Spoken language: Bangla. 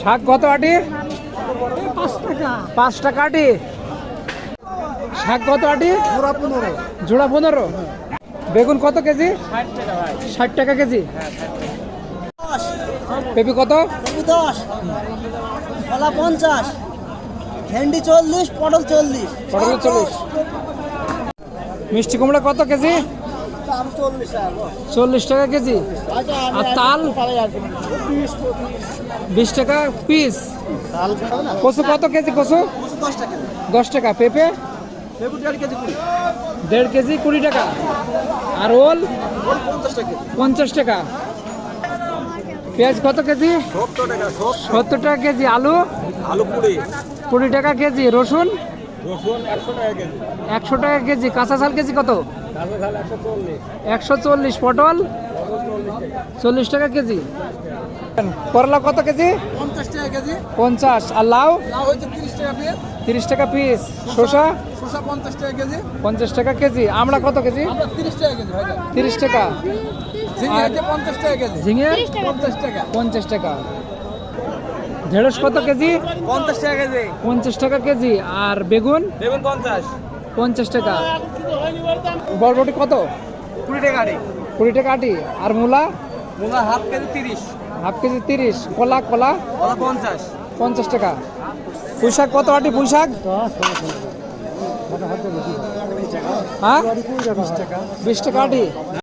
শাক কত আটি? পাঁচ টাকা। পাঁচ টাকা আটি। শাক কত আটি? জোড়া পনেরো। জোড়া পনেরো। বেগুন কত কেজি? ষাট টাকা কেজি। পেঁপে কত? দশ। কলা পঞ্চাশ। ভেন্ডি চল্লিশ পটল চল্লিশ। পটল চল্লিশ। মিষ্টি কুমড়া কত কেজি? চল্লিশ টাকা কেজি? আর তাল? বিশ টাকা পিস। কচু কত কেজি কচু? দশ টাকা। পেঁপে? দেড় কেজি কুড়ি টাকা। আর ওল? পঞ্চাশ টাকা। পেঁয়াজ কত কেজি? সত্তর টাকা কেজি আলু? আলু কুড়ি। কুড়ি টাকা কেজি রসুন? একশো টাকা কেজি। কাঁচা চাল কেজি কত? একশো চল্লিশ। পটল? চল্লিশ টাকা। কেজি। করলা কত কেজি? পঞ্চাশ টাকা কেজি। পঞ্চাশ। আর লাউ? তিরিশ টাকা পিস তিরিশ টাকা পিস শসা শসা? পঞ্চাশ টাকা কেজি। পঞ্চাশ টাকা কেজি। আমরা কত কেজি? তিরিশ টাকা কেজি তিরিশ টাকা। ঝিঙে পঞ্চাশ টাকা কেজি। ঝিঙে? পঞ্চাশ টাকা। পঞ্চাশ টাকা। ঢেঁড়স কত কেজি? পঞ্চাশ টাকা কেজি। পঞ্চাশ টাকা কেজি। আর বেগুন? বেগুন পঞ্চাশ। পঞ্চাশ টাকা। বরবটি কত? কুড়ি টাকা আরে কুড়ি টাকা আটি। আর মূলা? মুলা হাফ কেজি তিরিশ। হাফ কেজি তিরিশ। কলা? কলা? ওলা পঞ্চাশ। পঞ্চাশ টাকা। পুঁইশাক কত আটি পুঁইশাক? হ্যাঁ? বিশ টাকা আটি।